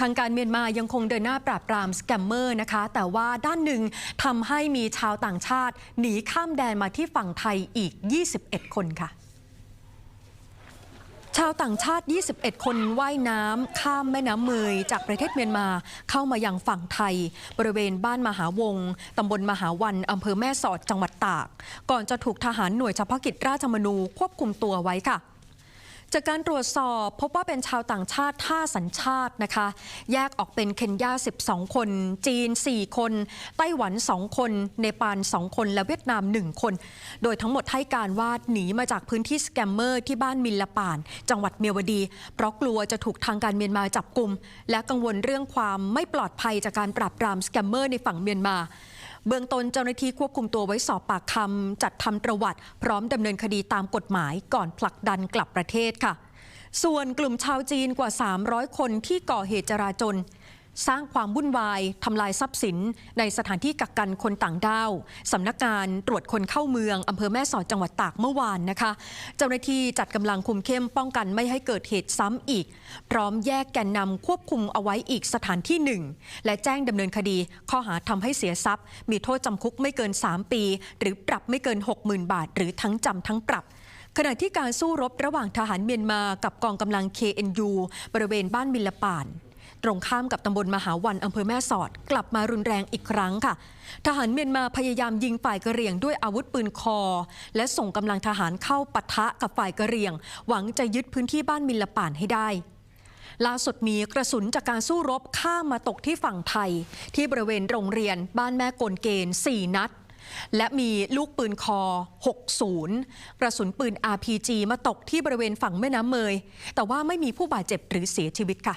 ทางการเมียนมายังคงเดินหน้าปราบปรามสแกมเมอร์นะคะ แต่ว่าด้านหนึ่งทำให้มีชาวต่างชาติ หนีข้ามแดนมาที่ฝั่งไทยอีก 21 คนค่ะชาวต่างชาติ 21 คนว่ายน้ำข้ามแม่น้ำเมยจากประเทศเมียนมาเข้ามายังฝั่งไทย บริเวณบ้านมหาวงตำบลมหาวันอำเภอแม่สอดจังหวัดตาก ก่อนจะถูกทหารหน่วยเฉพาะกิจราชมนูควบคุมตัวไว้ค่ะ จากการตรวจสอบพบว่าเป็นชาวต่างชาติ 5 สัญชาตินะคะ แยกออกเป็นเคนยา 12 คน จีน 4 คน ไต้หวัน 2 คน เนปาล 2 คน และเวียดนาม 1 คน โดยทั้งหมดให้การว่าหนีมาจากพื้นที่สแกมเมอร์ที่บ้านมินลปาน จังหวัดเมียวดี เพราะกลัวจะถูกทางการเมียนมาจับกลุ่ม และกังวลเรื่องความไม่ปลอดภัยจากการปราบปรามสแกมเมอร์ในฝั่งเมียนมา เบื้องต้นเจ้าหน้าที่ควบคุมตัวไว้สอบปากคำจัดทำประวัติ พร้อมดำเนินคดีตามกฎหมายก่อนผลักดันกลับประเทศค่ะ ส่วนกลุ่มชาวจีนกว่า 300 คนที่ก่อเหตุจราจน สร้างความวุ่นวายทำลายทรัพย์สิน ในสถานที่กักกันคนต่างด้าวสำนักงานตรวจคนเข้าเมืองอำเภอแม่สอดจังหวัดตากเมื่อวานนะคะ เจ้าหน้าที่จัดกำลังคุมเข้มป้องกันไม่ให้เกิดเหตุซ้ำอีก พร้อมแยกแกนนำควบคุมเอาไว้อีกสถานที่หนึ่งและแจ้งดำเนินคดี ข้อหาทำให้เสียทรัพย์ มีโทษจำคุกไม่เกิน 3 ปี หรือปรับไม่เกิน 60,000 บาท หรือทั้งจำทั้งปรับขณะที่การสู้รบระหว่างทหารเมียนมากับกองกำลัง KNU บริเวณบ้านมิลปาน ตรงข้ามกับตำบลมหาวันอำเภอแม่สอด กลับมารุนแรงอีกครั้งค่ะ ทหารเมียนมาพยายามยิงฝ่ายกระเหรี่ยงด้วยอาวุธปืนคอ และส่งกำลังทหารเข้าปะทะกับฝ่ายกระเหรี่ยง หวังจะยึดพื้นที่บ้านมิลป่านให้ได้ล่าสุดมีกระสุนจากการสู้รบข้ามมาตกที่ฝั่งไทย ที่บริเวณโรงเรียนบ้านแม่กลเกณฑ์ 4 นัด และมีลูกปืนคอ 60 กระสุนปืน RPG มาตกที่บริเวณฝั่งแม่น้ำเมย แต่ว่าไม่มีผู้บาดเจ็บหรือเสียชีวิตค่ะ